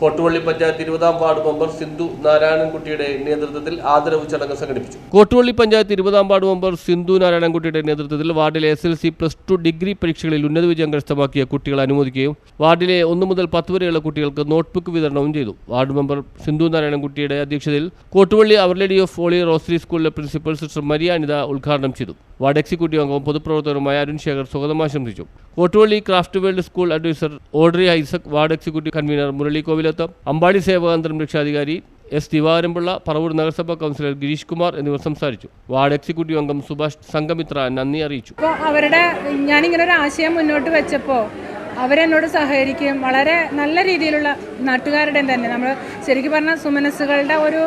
Kottuvally panchayat ഇരുപതാം ward member Sindhu നാരായണൻകുട്ടിയുടെ നേതൃത്വത്തിൽ ആദരവ് ചടങ്ങ് സംഘടിപ്പിച്ചു. കോട്ടുവള്ളി പഞ്ചായത്ത് ഇരുപതാം വാർഡ് മെമ്പർ സിന്ധു നാരായണൻകുട്ടിയുടെ നേതൃത്വത്തിൽ വാർഡിലെ S L C plus two degree പരീക്ഷകളിൽ ഉന്നത വിജയം കരസ്ഥമാക്കിയ കുട്ടികളെ അനുമോദിക്കുകയും വാർഡിലെ ഒന്ന് മുതൽ പത്ത് വരെയുള്ള കുട്ടികൾക്ക് നോട്ട്ബുക്ക് വിതരണവും ചെയ്തു. വാർഡ് മെമ്പർ സിന്ധു നാരായണൻകുട്ടിയുടെ അധ്യക്ഷതയിൽ Kottuvally our lady of holy rosary സ്കൂളിലെ പ്രിൻസിപ്പൽ സിസ്റ്റർ മരിയ അനിത ഉദ്ഘാടനം ചെയ്തു. വാർഡ് എക്സിക്യൂട്ടീവ് അംഗവും പൊതുപ്രവർത്തകരുമായ അരുൺ ശേഖർ സ്വാഗതം ആശംസിച്ചു. Kottuvally craft world school adviser Audrey Isaac ward executive convener Murali Kovilath Ambadi Sevakendram രക്ഷാധികാരി എസ് ദിവാരംപിള്ള പറവൂർ നഗരസഭാ കൗൺസിലർ ഗിരീഷ് കുമാർ എന്നിവർ സംസാരിച്ചു. വാർഡ് എക്സിക്യൂട്ടീവ് അംഗം സുഭാഷ് സംഘമിത്ര നന്ദി അറിയിച്ചു. അവരുടെ ഞാനിങ്ങനെ ഒരു ആശയം മുന്നോട്ട് വെച്ചപ്പോൾ അവരെന്നോട് സഹകരിക്കുകയും വളരെ നല്ല രീതിയിലുള്ള നാട്ടുകാരുടെയും തന്നെ. നമ്മൾ ശരിക്കും പറഞ്ഞാൽ സുമനസ്സുകളുടെ ഒരു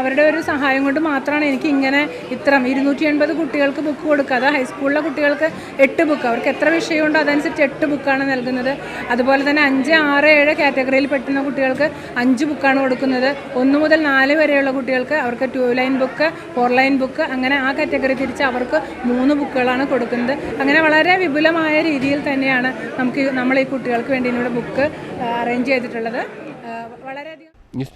അവരുടെ ഒരു സഹായം കൊണ്ട് മാത്രമാണ് എനിക്ക് ഇങ്ങനെ ഇത്രം ഇരുന്നൂറ്റി എൺപത് കുട്ടികൾക്ക് ബുക്ക് കൊടുക്കുക. അത് ഹൈസ്കൂളിലെ കുട്ടികൾക്ക് എട്ട് ബുക്ക് അവർക്ക് എത്ര വിഷയമുണ്ടോ അതനുസരിച്ച് എട്ട് ബുക്കാണ് നൽകുന്നത്. അതുപോലെ തന്നെ അഞ്ച് ആറ് ഏഴ് കാറ്റഗറിയിൽ പെട്ടുന്ന കുട്ടികൾക്ക് അഞ്ച് ബുക്കാണ് കൊടുക്കുന്നത്. ഒന്ന് മുതൽ നാല് വരെയുള്ള കുട്ടികൾക്ക് അവർക്ക് two line book four line book അങ്ങനെ ആ കാറ്റഗറി തിരിച്ച് അവർക്ക് മൂന്ന് ബുക്കുകളാണ് കൊടുക്കുന്നത്. അങ്ങനെ വളരെ വിപുലമായ രീതിയിൽ തന്നെയാണ് നമുക്ക് നമ്മൾ ഈ കുട്ടികൾക്ക് വേണ്ടി ഇവിടെ ബുക്ക് അറേഞ്ച് ചെയ്തിട്ടുള്ളത്. വളരെയധികം ന്യൂസ്